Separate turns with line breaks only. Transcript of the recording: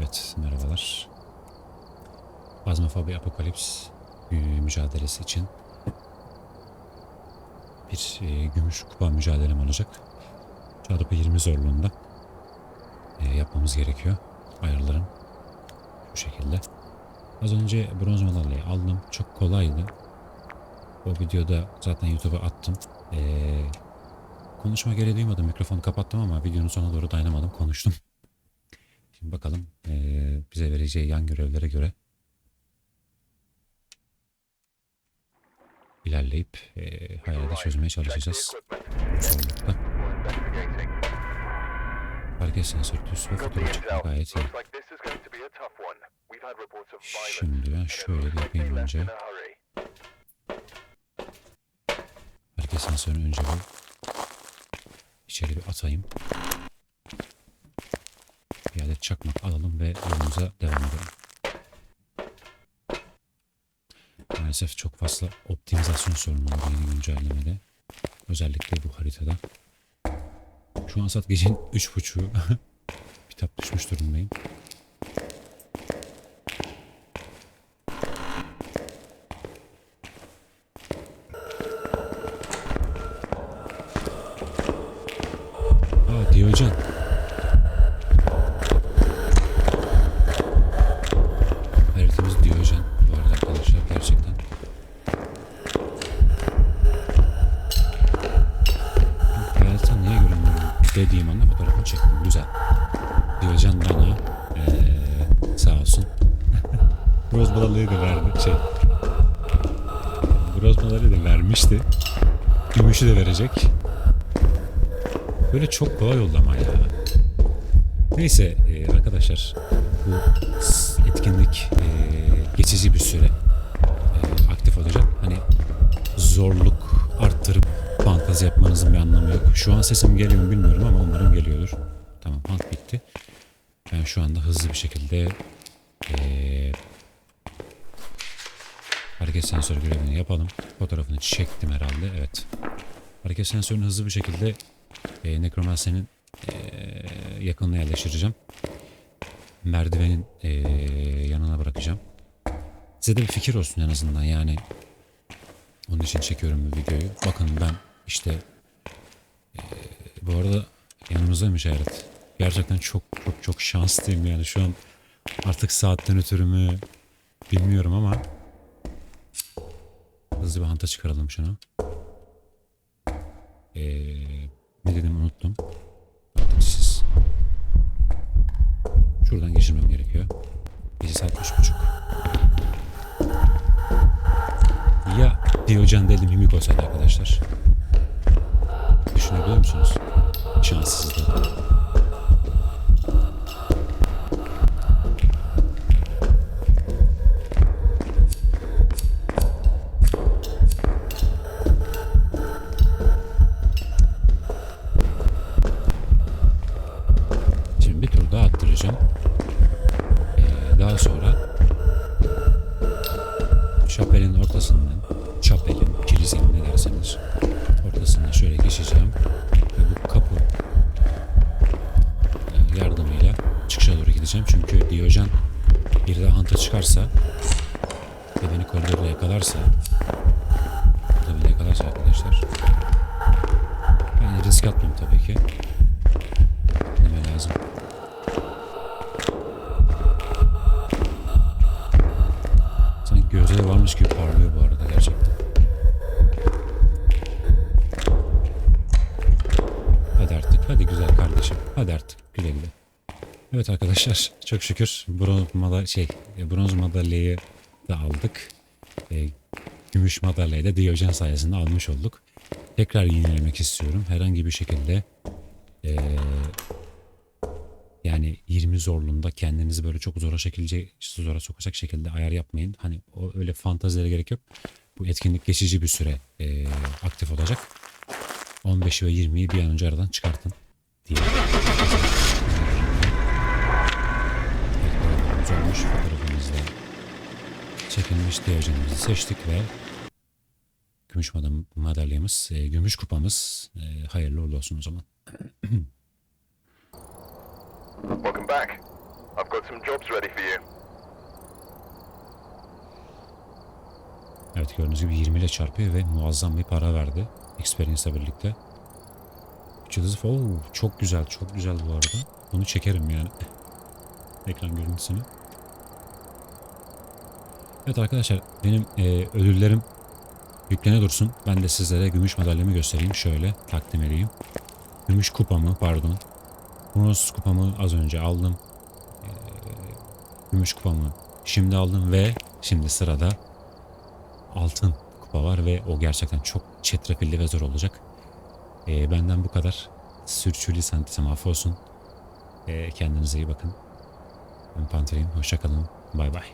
Evet, merhabalar. Azmofobi Apokalips e, mücadelesi için bir e, gümüş kupa mücadelem olacak. Çarpı 20 zorluğunda e, yapmamız gerekiyor. Ayarlarım bu şekilde. Az önce bronz madalyayı aldım. Çok kolaydı. O videoda zaten YouTube'a attım. E, konuşma gereği duymadım. Mikrofonu kapattım ama videonun sonuna doğru dayanamadım. Konuştum. Şimdi bakalım eee, bize vereceği yan görevlere göre ilerleyip eee hayalde çözmeye çalışacağız. Zorlukta. Hareket sensörü düz ve fotoğraf çekme gayet iyi. Şimdi ben şöyle bir yapayım önce. Hareket sensörünü önce bir içeri bir atayım. Çakmak alalım ve yolumuza devam edelim. Maalesef çok fazla optimizasyon sorunu var yeni güncellemede. Özellikle bu haritada. Şu an saat gecenin üç buçuğu. Bitap düşmüş durumdayım. Dediğim anda fotoğrafını çektim. Güzel. Diyojen bana eee sağ olsun. Broz balalıyı da verdi. Şey. Broz balalıyı da vermişti. Gümüşü de verecek. Böyle çok kolay oldu ama ya. Neyse e, arkadaşlar bu etkinlik e, geçici bir süre e, aktif olacak. Hani zorluk fantezi yapmanızın bir anlamı yok. Şu an sesim geliyor mu bilmiyorum ama umarım geliyordur. Tamam hunt bitti. Ben şu anda hızlı bir şekilde e, hareket sensörü görevini yapalım. Fotoğrafını çektim herhalde. Evet. Hareket sensörünü hızlı bir şekilde e, nekromansenin e, yakınına yerleştireceğim. Merdivenin e, yanına bırakacağım. Size de bir fikir olsun en azından yani. Onun için çekiyorum bu videoyu. Bakın ben işte e, bu arada yanımızdaymış Hayrat. Gerçekten çok çok çok şanslıyım yani şu an artık saatten ötürü mü bilmiyorum ama hızlı bir hanta çıkaralım şunu. Eee ne dedim unuttum. Artık siz. Şuradan geçirmem gerekiyor. Gece saat üç buçuk. Ya Diyojen deli mimik olsaydı arkadaşlar. Düşünebiliyor musunuz? Şanssızlığı. Şimdi bir tur daha attıracağım. Ee, daha sonra şapelin ortasından, şapelin, kilisenin ne derseniz ortasından şöyle geçeceğim. Ve bu kapı e, yardımıyla çıkışa doğru gideceğim. Çünkü Diyojen bir daha hanta çıkarsa ve beni koridorda yakalarsa burada beni yakalarsa arkadaşlar ben risk atmayayım tabii ki. Deme lazım. Sanki gözleri varmış gibi parlıyor bu arada gerçekten. Hadi artık. Güle güle. Evet arkadaşlar çok şükür bronz madalya şey e, bronz madalyayı da aldık. E, gümüş madalyayı da Diyojen sayesinde almış olduk. Tekrar yenilemek istiyorum. Herhangi bir şekilde e, yani 20 zorluğunda kendinizi böyle çok zora şekilde zora sokacak şekilde ayar yapmayın. Hani o öyle fantazilere gerek yok. Bu etkinlik geçici bir süre e, aktif olacak. 15 ve 20'yi bir an önce aradan çıkartın diye. Fotoğrafımız olmuş fotoğrafımızda çekilmiş diyojenimizi seçtik ve gümüş madalyamız, e, gümüş kupamız e, hayırlı uğurlu olsun o zaman.
Welcome back. I've got some jobs ready for you.
Evet gördüğünüz gibi 20 ile çarpıyor ve muazzam bir para verdi. Experience'la birlikte. Yıldız Oo, çok güzel çok güzel bu arada. Bunu çekerim yani. Ekran görüntüsünü. Evet arkadaşlar benim e, ödüllerim yüklene dursun. Ben de sizlere gümüş madalyamı göstereyim. Şöyle takdim edeyim. Gümüş kupamı pardon. Bronz kupamı az önce aldım. E, gümüş kupamı şimdi aldım ve şimdi sırada altın kupa var ve o gerçekten çok çetrefilli ve zor olacak. Ee, benden bu kadar. Sürçülisan desem affolsun. Ee, kendinize iyi bakın. Ben Pantereyim. Hoşçakalın. Bay bay.